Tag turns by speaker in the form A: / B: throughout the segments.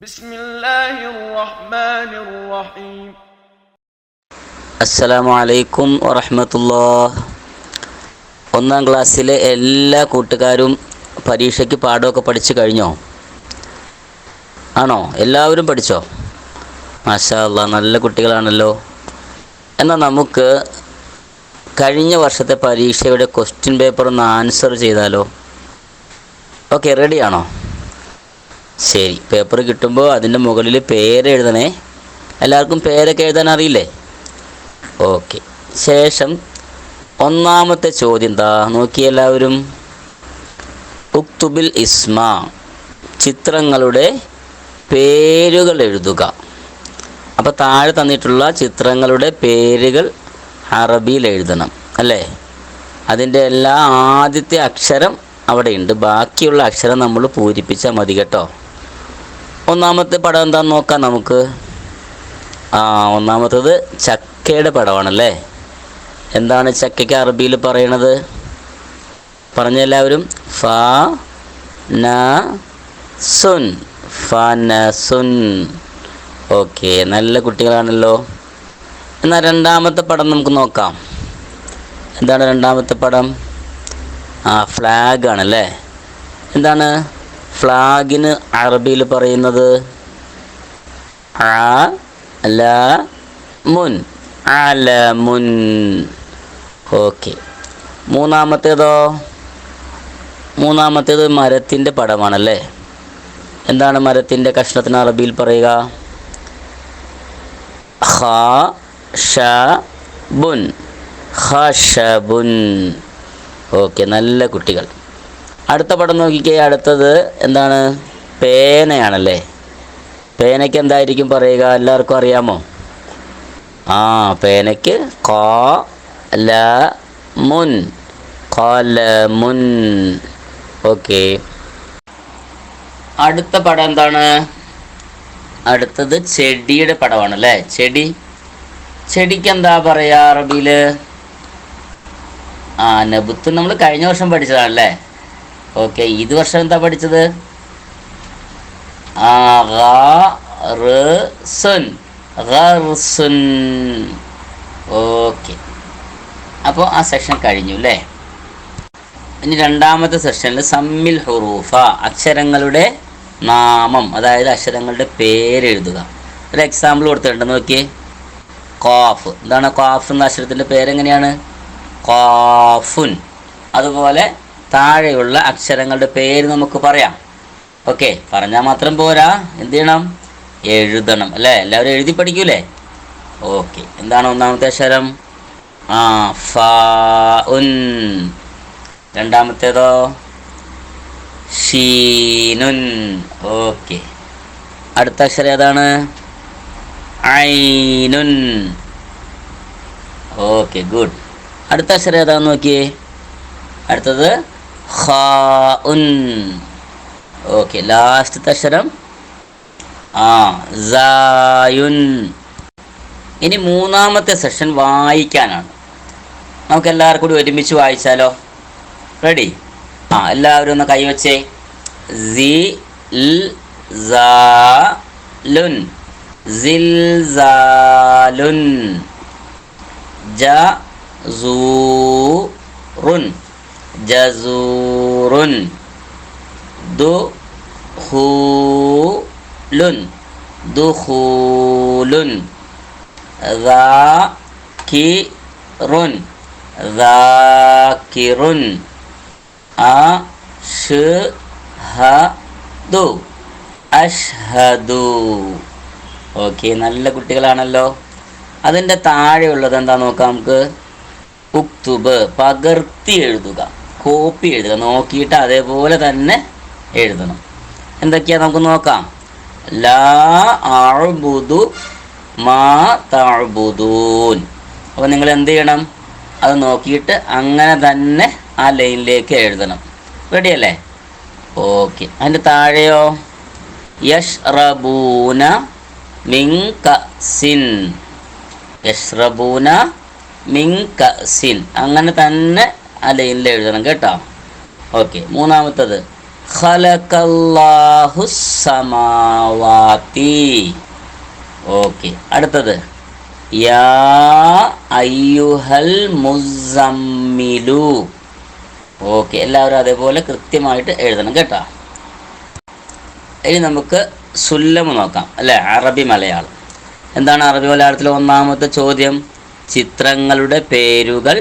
A: بسم الله الرحمن الرحيم
B: അസ്സലാമു അലൈക്കും വറഹമത്തുല്ലാ ഒന്നാം ക്ലാസ്സിലെ എല്ലാ കൂട്ടുകാരും പരീക്ഷയ്ക്ക് പാഠമൊക്കെ പഠിച്ചു കഴിഞ്ഞോ ആണോ എല്ലാവരും പഠിച്ചോ മാഷാ അല്ലാ നല്ല കുട്ടികളാണല്ലോ എന്നാൽ നമുക്ക് കഴിഞ്ഞ വർഷത്തെ പരീക്ഷയുടെ ക്വസ്റ്റ്യൻ പേപ്പർ ഒന്ന് ആൻസർ ചെയ്താലോ ഓക്കെ റെഡിയാണോ ശരി പേപ്പർ കിട്ടുമ്പോൾ അതിന്റെ മുകളിൽ പേര് എഴുതണേ. എല്ലാവർക്കും പേരൊക്കെ എഴുതാൻ അറിയില്ലേ? ഓക്കെ ശേഷം ഒന്നാമത്തെ ചോദ്യം എന്താ? നോക്കി എല്ലാവരും. ഉക്തുബിൽ ഇസ്മ. ചിത്രങ്ങളുടെ പേരുകൾ എഴുതുക. അപ്പോൾ താഴെ തന്നിട്ടുള്ള ചിത്രങ്ങളുടെ പേരുകൾ അറബിയിൽ എഴുതണം അല്ലേ? അതിന്റെ എല്ലാ ആദ്യത്തെ അക്ഷരം അവിടെയുണ്ട്. ബാക്കിയുള്ള അക്ഷരം നമ്മൾ പൂരിപ്പിച്ചാൽ മതി കേട്ടോ. ഒന്നാമത്തെ പടം എന്താന്ന് നോക്കാം നമുക്ക്. ആ ഒന്നാമത്തത് ചക്കയുടെ പടമാണല്ലേ? എന്താണ് ചക്കയ്ക്ക് അറബിയിൽ പറയണത്? പറഞ്ഞ എല്ലാവരും ഫ ന സുൻ. ഫ ന സുൻ. ഓക്കെ നല്ല കുട്ടികളാണല്ലോ. എന്നാൽ രണ്ടാമത്തെ പടം നമുക്ക് നോക്കാം. എന്താണ് രണ്ടാമത്തെ പടം? ആ ഫ്ലാഗ് ആണല്ലേ എന്താണ്? ഫ്ലാഗിന് അറബിയിൽ പറയുന്നത് ആ ല മുൻ അലമുൻ ഓക്കെ. മൂന്നാമത്തേതോ? മൂന്നാമത്തേത് മരത്തിന്റെ പടമാണല്ലേ? എന്താണ് മരത്തിന്റെ കഷ്ണത്തിന് അറബിയിൽ പറയുക? ഹ ഷ ബുൻ. ഖഷബുൻ ഓക്കെ നല്ല കുട്ടികൾ. അടുത്ത പടം നോക്കിക്കേ അടുത്തത് എന്താണ്? പേനയാണല്ലേ? പേനയ്ക്ക് എന്തായിരിക്കും പറയുക? എല്ലാവർക്കും അറിയാമോ? ആ പേനയ്ക്ക് കോ ല മുൻ. മുൻ. ഓക്കെ. അടുത്ത പടം എന്താണ്? അടുത്തത് ചെടിയുടെ പടമാണ് അല്ലേ ചെടി. ചെടിക്ക് എന്താ പറയാ അറബിയിൽ ആ നബുത്ത് നമ്മൾ കഴിഞ്ഞ വർഷം പഠിച്ചതാണല്ലേ? ഓക്കെ ഇത് വർഷം എന്താ പഠിച്ചത്? ഓക്കെ. അപ്പോൾ ആ സെക്ഷൻ കഴിഞ്ഞു അല്ലേ ഇനി രണ്ടാമത്തെ സെക്ഷനിൽ സമ്മിൽ ഹുറൂഫ അക്ഷരങ്ങളുടെ നാമം അതായത് അക്ഷരങ്ങളുടെ പേര് എഴുതുക. ഒരു എക്സാമ്പിൾ കൊടുത്തിട്ടുണ്ട് നോക്കിയേ. കോഫ്. എന്താണ് കോഫ് എന്ന അക്ഷരത്തിന്റെ പേരെങ്ങനെയാണ്? കോഫുൻ. അതുപോലെ താഴെയുള്ള അക്ഷരങ്ങളുടെ പേര് നമുക്ക് പറയാം. ഓക്കെ പറഞ്ഞാൽ മാത്രം പോരാ. എന്ത് ചെയ്യണം? എഴുതണം അല്ലേ? എല്ലാവരും എഴുതി പഠിക്കൂലേ? ഓക്കെ എന്താണ് ഒന്നാമത്തെ അക്ഷരം? ആ ഫ ഉൻ. രണ്ടാമത്തേതോ? ഷീനുൻ. ഓക്കെ അടുത്ത അക്ഷരം ഏതാണ്? ഐനുൻ. ഓക്കെ ഗുഡ് അടുത്ത അക്ഷരം ഏതാന്ന് നോക്കിയേ? അടുത്തത് ഖ ഉൻ ഓക്കെ ലാസ്റ്റത്തെ അക്ഷരം. ആ സായുൻ. ഇനി മൂന്നാമത്തെ സെഷൻ വായിക്കാനാണ്. നമുക്ക് എല്ലാവർക്കും കൂടി ഒരുമിച്ച് വായിച്ചാലോ? റെഡി? ആ എല്ലാവരും ഒന്ന് കൈവച്ചേ സി ലുൻ. സിൽസാലുൻ ജ ജസൂറുൻ ദുഖൂലുൻ ദുഖൂലുൻ ذاكرٌ ذاكر അഷ്ഹദു അഷ്ഹദു ഓക്കെ നല്ല കുട്ടികളാണല്ലോ അതിൻ്റെ താഴെയുള്ളത് എന്താ നോക്കാം നമുക്ക് ഉക്തുബ് പകർത്തി എഴുതുക കോപ്പി എഴുതുക. നോക്കിയിട്ട് അതേപോലെ തന്നെ എഴുതണം. എന്തൊക്കെയാ? നമുക്ക് നോക്കാം. ലാ അഅ്ബുദു മാ തഅ്ബുദൂൻ. അപ്പോൾ നിങ്ങൾ എന്ത് ചെയ്യണം? അത് നോക്കിയിട്ട് അങ്ങനെ തന്നെ ആ ലൈനിലേക്ക് എഴുതണം. റെഡിയല്ലേ ഓക്കെ അതിന്റെ താഴെയോ? യഷ് റബൂന കസിൻ. യഷ്റബൂന മിൻ കസിൻ. അങ്ങനെ തന്നെ ആ ലൈനിൽ എഴുതണം കേട്ടോ. ഓക്കെ മൂന്നാമത്തത്. ഖലഖല്ലാഹു സമാവാത്തി. ഓക്കെ അടുത്തത്. യാ അയ്യുഹൽ ഓക്കെ എല്ലാവരും അതേപോലെ കൃത്യമായിട്ട് എഴുതണം കേട്ടോ. ഇനി നമുക്ക് സുല്ലമ് നോക്കാം അല്ലേ? അറബി മലയാളം. എന്താണ് അറബി മലയാളത്തിലെ ഒന്നാമത്തെ ചോദ്യം? ചിത്രങ്ങളുടെ പേരുകൾ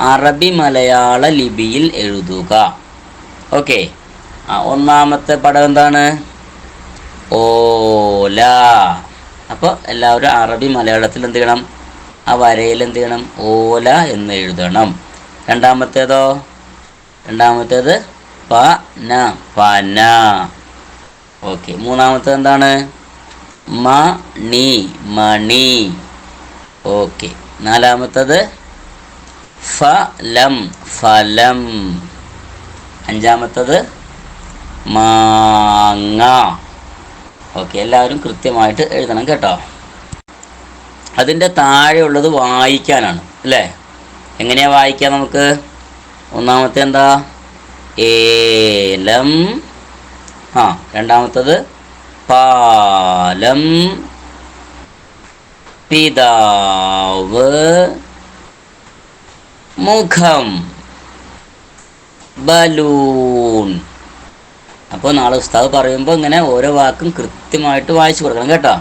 B: അറബി മലയാള ലിപിയിൽ എഴുതുക. ഓക്കെ. ഒന്നാമത്തെ പടം എന്താണ്? ഓല അപ്പോൾ എല്ലാവരും അറബി മലയാളത്തിൽ എന്ത് ചെയ്യണം? ആ വരയിൽ എന്ത് ചെയ്യണം? ഓല എന്ന് എഴുതണം. രണ്ടാമത്തേതോ? രണ്ടാമത്തേത് പ ന പന ഓക്കെ. മൂന്നാമത്തേത് എന്താണ്? മണി മണി ഓക്കെ. നാലാമത്തത് ഫലം ഫലം. അഞ്ചാമത്തത് മാങ്ങ. ഓക്കെ എല്ലാവരും കൃത്യമായിട്ട് എഴുതണം കേട്ടോ. അതിന്റെ താഴെയുള്ളത് വായിക്കാനാണ് അല്ലേ? എങ്ങനെയാണ് വായിക്കാം നമുക്ക്? ഒന്നാമത്തെ എന്താ? ഏലം. ആ രണ്ടാമത്തത് പാലം. പിതാവ്. മുഖം. ബലൂൺ. അപ്പോൾ നാളെ ഉസ്താദ് പറയുമ്പോൾ ഇങ്ങനെ ഓരോ വാക്കും കൃത്യമായിട്ട് വായിച്ചു കൊടുക്കണം കേട്ടോ.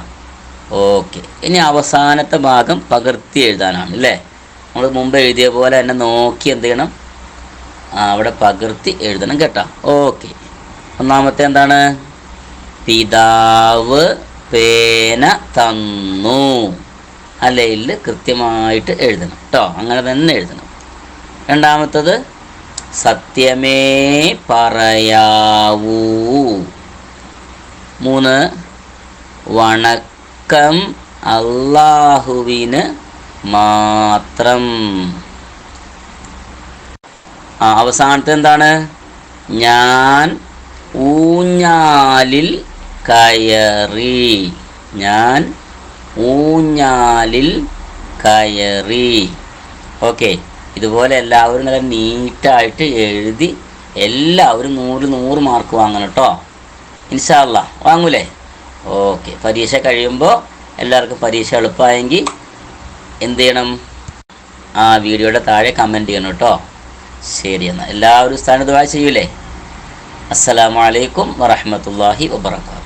B: ഓക്കെ. ഇനി അവസാനത്തെ ഭാഗം പകർത്തി എഴുതാനാണ് അല്ലേ? നമ്മൾ മുമ്പ് എഴുതിയ പോലെ തന്നെ നോക്കി എന്ത് ചെയ്യണം? അവിടെ പകർത്തി എഴുതണം കേട്ടോ. ഓക്കെ. ഒന്നാമത്തെ എന്താണ്? പിതാവ് പേന തന്നു. അല്ലെങ്കിൽ കൃത്യമായിട്ട് എഴുതണം കേട്ടോ. അങ്ങനെ തന്നെ എഴുതണം. രണ്ടാമത്തത് സത്യമേ പറയാവൂ. മൂന്ന് വണക്കം അള്ളാഹുവിന് മാത്രം. അവസാനത്തെ എന്താണ്? ഞാൻ ഊഞ്ഞാലിൽ കയറി. ഞാൻ ഊഞ്ഞാലിൽ കയറി. ഓക്കെ. ഇതുപോലെ എല്ലാവരും നല്ല നീറ്റായിട്ട് എഴുതി എല്ലാവരും നൂറ് നൂറ് മാർക്ക് വാങ്ങണം കേട്ടോ. ഇൻഷാല്ല വാങ്ങൂലേ? ഓക്കെ. പരീക്ഷ കഴിയുമ്പോൾ എല്ലാവർക്കും പരീക്ഷ എളുപ്പമായെങ്കിൽ എന്ത് ചെയ്യണം? ആ വീഡിയോയുടെ താഴെ കമന്റ് ചെയ്യണം കേട്ടോ. ശരി എന്നാൽ എല്ലാവരും സ്ഥാനത്ത് വായിച്ച് ചെയ്യൂലേ? അസ്സലാമലൈക്കും വറഹമത്തല്ലാഹി വബർക്കാത്തു